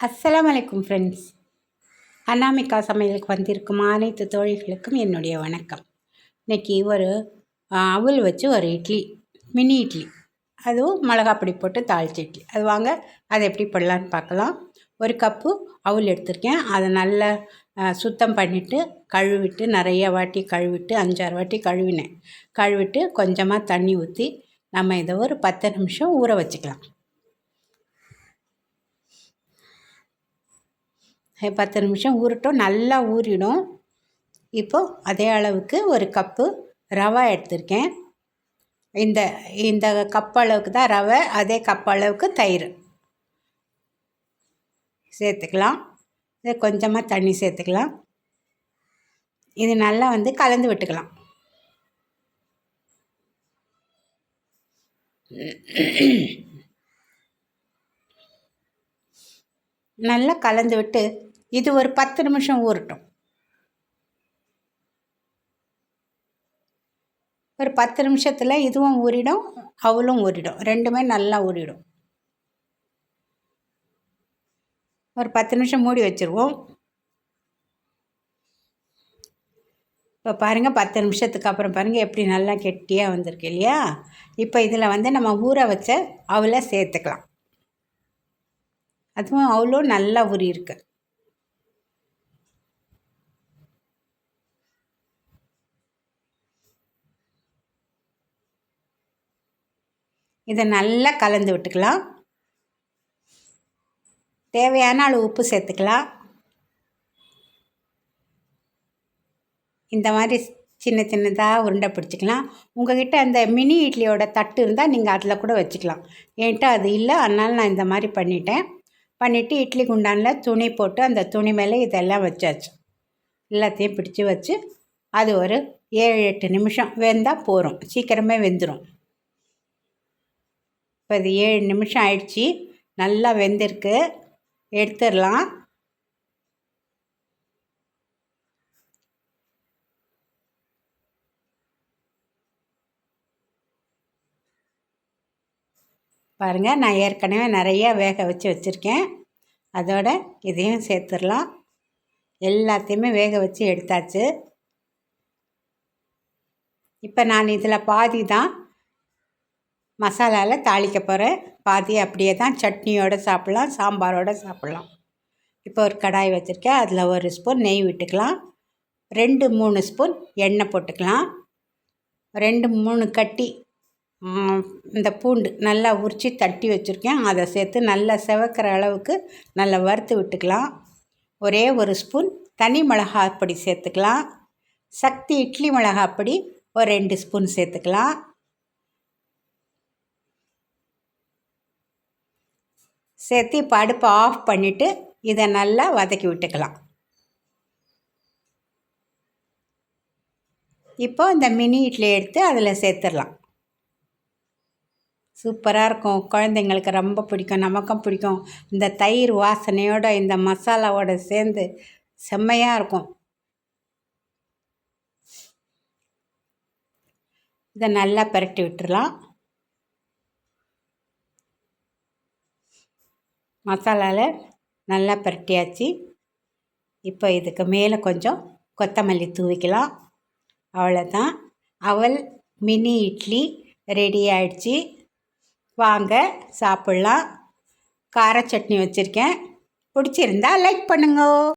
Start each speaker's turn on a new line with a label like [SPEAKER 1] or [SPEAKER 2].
[SPEAKER 1] அஸ்லாம் வலைக்கும் ஃப்ரெண்ட்ஸ் அனாமிகா சமையலுக்கு வந்திருக்கும் அனைத்து தோழிகளுக்கும் என்னுடைய வணக்கம். இன்னைக்கு ஒரு ஆ, அவல் வச்சு ஒரு இட்லி மினி இட்லி. அதுவும் மிளகாப்பொடி போட்டு தாளிச்ச இட்லி. அது வாங்க அதை எப்படி பண்ணலான்னு பார்க்கலாம். ஒரு கப்பு அவல் எடுத்திருக்கேன். அதை நல்லா சுத்தம் பண்ணிவிட்டு கழுவிட்டு நிறைய வாட்டி கழுவிட்டு அஞ்சாறு வாட்டி கழுவினேன். கழுவிட்டு கொஞ்சமாக தண்ணி ஊற்றி நம்ம இதை ஒரு பத்து நிமிஷம் ஊற வச்சுக்கலாம். பத்து நிமிஷம் ஊறட்டும் நல்லா ஊறிடும். இப்போது அதே அளவுக்கு ஒரு கப்பு ரவை எடுத்திருக்கேன். இந்த இந்த கப் அளவுக்கு தான் ரவை அதே கப் அளவுக்கு தயிர். சேர்த்துக்கலாம். இது கொஞ்சமாக தண்ணி சேர்த்துக்கலாம். இது நல்லா வந்து கலந்து விட்டுக்கலாம். நல்லா கலந்து விட்டு இது ஒரு பத்து நிமிஷம் ஊறட்டும். ஒரு பத்து நிமிஷத்தில் இதுவும் ஊறிடும் அவளும் ஊறிடும். ரெண்டுமே நல்லா ஊறிடும். ஒரு பத்து நிமிஷம் மூடி வச்சுருவோம். இப்போ பாருங்கள் பத்து நிமிஷத்துக்கு அப்புறம் பாருங்கள் எப்படி நல்லா கெட்டியாக வந்திருக்கு இல்லையா? இப்போ இதில் வந்து நம்ம ஊற வச்ச அவளை சேர்த்துக்கலாம். அதுவும் அவ்வளோ நல்லா ஊறி இருக்குது இதை நல்லா கலந்து விட்டுக்கலாம். தேவையான அளவு உப்பு சேர்த்துக்கலாம். இந்த மாதிரி சின்ன சின்னதாக உருண்டை பிடிச்சிக்கலாம். உங்ககிட்ட அந்த மினி இட்லியோட தட்டு இருந்தால் நீங்கள் அதில் கூட வச்சுக்கலாம். என்கிட்ட அது இல்லை அதனால் நான் இந்த மாதிரி பண்ணிட்டேன். பண்ணிவிட்டு இட்லி குண்டானில் துணி போட்டு அந்த துணி மேலே இதெல்லாம் வச்சாச்சு. எல்லாத்தையும் பிடிச்சி வச்சு அது ஒரு ஏழு எட்டு நிமிஷம் வெந்தால் போகிறோம் சீக்கிரமே வெந்துடும் இப்போ இது ஏழு நிமிஷம் ஆயிடுச்சு. நல்லா வெந்திருக்கு. எடுத்துடலாம். பாருங்கள் நான் ஏற்கனவே நிறையா வேக வச்சு வச்சுருக்கேன். அதோட இதையும் சேர்த்துடலாம். எல்லாத்தையுமே வேக வச்சு எடுத்தாச்சு. இப்போ நான் இதில் பாதி தான் மசாலாவில் தாளிக்க போகிற பாதி அப்படியே தான் சட்னியோடு சாப்பிட்லாம் சாம்பாரோடு சாப்பிட்லாம். இப்போ ஒரு கடாய் வச்சுருக்கேன். அதில் ஒரு ஸ்பூன் நெய் விட்டுக்கலாம். ரெண்டு மூணு ஸ்பூன் எண்ணெய் போட்டுக்கலாம். ரெண்டு மூணு கட்டி இந்த பூண்டு நல்லா உரித்து தட்டி வச்சுருக்கேன். அதை சேர்த்து நல்லா செவக்கிற அளவுக்கு நல்லா வறுத்து விட்டுக்கலாம். ஒரே ஒரு ஸ்பூன் தனி மிளகாப்பொடி சேர்த்துக்கலாம். சக்தி இட்லி மிளகாய் பொடி ஒரு ரெண்டு ஸ்பூன் சேர்த்துக்கலாம். சேர்த்து இப்போ அடுப்பை ஆஃப் பண்ணிவிட்டு இதை நல்லா வதக்கி விட்டுக்கலாம். இப்போ இந்த மினி இட்லி எடுத்து அதில் சேர்த்துடலாம். சூப்பராக இருக்கும். குழந்தைங்களுக்கு ரொம்ப பிடிக்கும் நமக்கும் பிடிக்கும். இந்த தயிர் வாசனையோட இந்த மசாலாவோட சேர்ந்து செம்மையாக இருக்கும். இதை நல்லா பரட்டி விட்டுடலாம். மசாலாவில் நல்லா பரட்டியாச்சு. இப்போ இதுக்கு மேலே கொஞ்சம் கொத்தமல்லி தூவிக்கலாம். அவ்வளோதான் அவல் மினி இட்லி ரெடி ஆயிடுச்சு. வாங்க சாப்பிட்லாம். கார சட்னி வச்சுருக்கேன். பிடிச்சிருந்தா லைக் பண்ணுங்க.